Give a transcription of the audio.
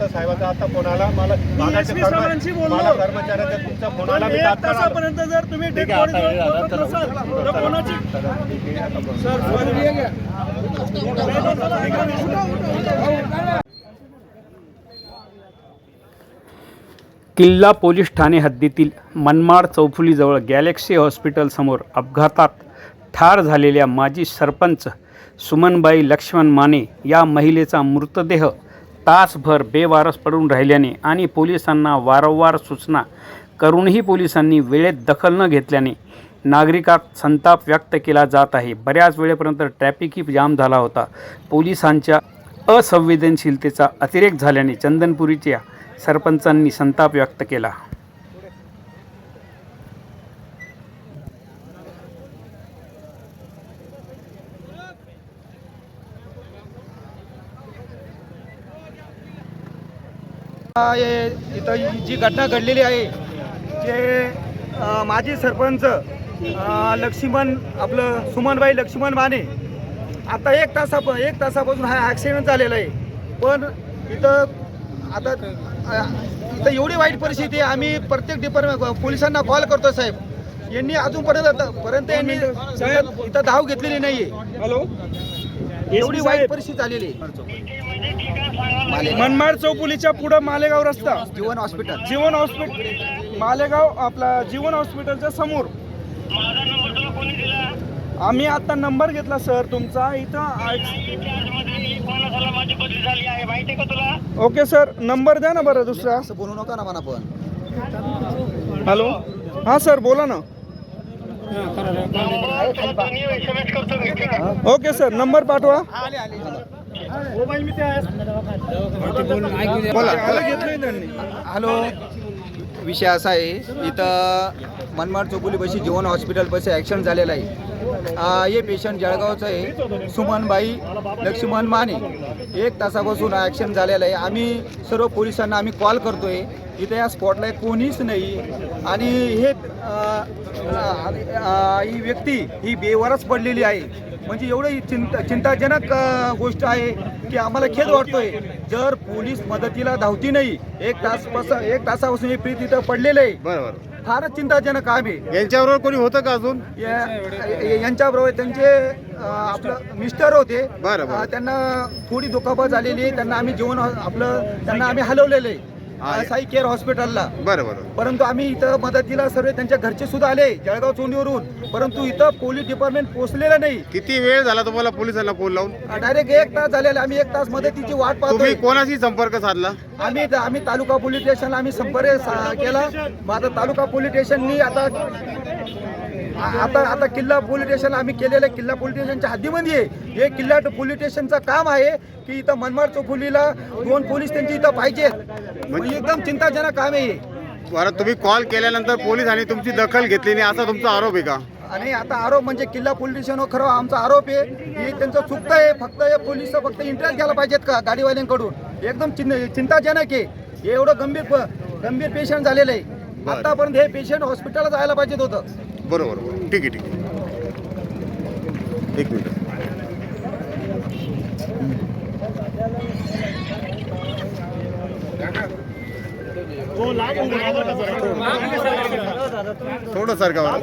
आता साहेबाचा आता फोन आला. मला कर्मचाऱ्याचा तुमचा फोन आला पण मी एक तात्काळ आलो. तासापर्यंत जर तुम्ही हे. किल्ला पोलीस ठाणे हद्दीतील मनमाड चौफुलीजवळ गॅलेक्सी हॉस्पिटलसमोर अपघातात ठार झालेल्या माजी सरपंच सुमनबाई लक्ष्मण माने या महिलेचा मृतदेह तासभर बेवारस पडून राहिल्याने आणि पोलिसांना वारंवार सूचना करूनही पोलिसांनी वेळेत दखल न घेतल्याने नागरिकात संताप व्यक्त केला जात आहे. बऱ्याच वेळेपर्यंत ट्रॅफिकही जाम झाला होता. पोलिसांच्या असंवेदनशीलतेचा अतिरेक झाल्याने चंदनपुरीच्या सरपंचांनी संताप व्यक्त केला. इथं जी घटना घडलेली आहे जे माजी सरपंच लक्ष्मण आपलं सुमनबाई लक्ष्मण माने आता एक तासा एक तासापासून हा ॲक्सिडेंट झालेला आहे. पण इथं आता इथं एवढी वाईट परिस्थिती आहे आम्ही प्रत्येक डिपार्टमेंट पोलिसांना कॉल करतो साहेब. यांनी अजूनपर्यंत पर्यंत यांनी इथं इथं धाव घेतलेली नाहीये. हॅलो? एवढी वाईट परिस्थिती आहे. मनमाड चौपुलीच्या पुढं मालेगाव रस्ता. जीवन हॉस्पिटल. जीवन हॉस्पिटल मालेगाव आपला जीवन हॉस्पिटलच्या समोर. आम्ही आता नंबर घेतला सर तुमचा. इथं ओके सर नंबर द्या ना बरं दुसरा. बोलू नका ना म्हणा पण. हॅलो? हां सर बोला ना. ओके सर नंबर पाठवा. बोला. हॅलो. विषय असा आहे इथं मनमाड चोकुलीपाशी जीवन हॉस्पिटलपाशी ॲक्सिडेंट झालेला आहे. हे पेशंट जळगावचं आहे सुमनबाई लक्ष्मण माने. एक तासापासून ॲक्सिडेंट झालेला आहे. आम्ही सर्व पोलिसांना आम्ही कॉल करतोय. इथे या स्पॉटला कोणीच नाही. आणि हे ही व्यक्ती ही बेवारच पडलेली आहे. म्हणजे एवढी चिंता चिंताजनक गोष्ट आहे की आम्हाला खेद वाटतोय. जर पोलीस मदतीला धावती नाही एक तास एक तासापासून हे प्रीत इथं पडलेलं आहे. बरोबर. फारच चिंताजनक काम आहे. यांच्याबरोबर कोणी होतं का अजून? यांच्याबरोबर त्यांचे आपलं मिस्टर होते. बरं, त्यांना थोडी दुखापत झालेली आहे. त्यांना आम्ही जेवण आपलं त्यांना आम्ही हलवलेलं आहे. साई केअर हॉस्पिटलला. बरं बरं. परंतु आम्ही इथं मदतीला सर्व त्यांच्या घरचे सुद्धा आले जळगाव चोंडीवरून. परंतु इथं पोलीस डिपार्टमेंट पोहोचलेलं नाही. किती वेळ झाला तुम्हाला पोलिसांना फोन लावून? डायरेक्ट एक तास झालेला आम्ही एक तास मदतीची वाट तुम्ही पाहतोय कोणाशी संपर्क साधला? आम्ही आम्ही तालुका पोलीस स्टेशनला आम्ही संपर्क सा- केला. मग आता तालुका पोलीस स्टेशननी आता आता आता किल्ला पोलीस स्टेशन आम्ही केलेलं आहे. किल्ला पोलीस स्टेशनच्या हद्दीमध्ये आहे. हे किल्ला पोलीस स्टेशनचं काम आहे की इथं मनमाड चौफुलीला दोन पोलीस त्यांची इथं पाहिजेत म्हणजे एकदम चिंताजनक काम आहे हे. बरं तुम्ही कॉल केल्यानंतर पोलिसांनी तुमची दखल घेतली नाही असा तुमचा आरोप आहे का? आणि आता आरोप म्हणजे किल्ला पोलीस स्टेशनवर खरं आमचा आरोप आहे. की त्यांचं चुकतं आहे फक्त हे पोलीस फक्त इंटरेस्ट घ्यायला पाहिजेत का गाडीवाल्यांकडून? एकदम चिं चिंताजनक आहे. हे एवढं गंभीर गंभीर पेशंट झालेलं आहे. आतापर्यंत हे पेशंट हॉस्पिटलला जायला पाहिजेत होतं. बरोबर बरोबर ठीक आहे ठीक आहे एक मिनिट थोडं सारखा वाटत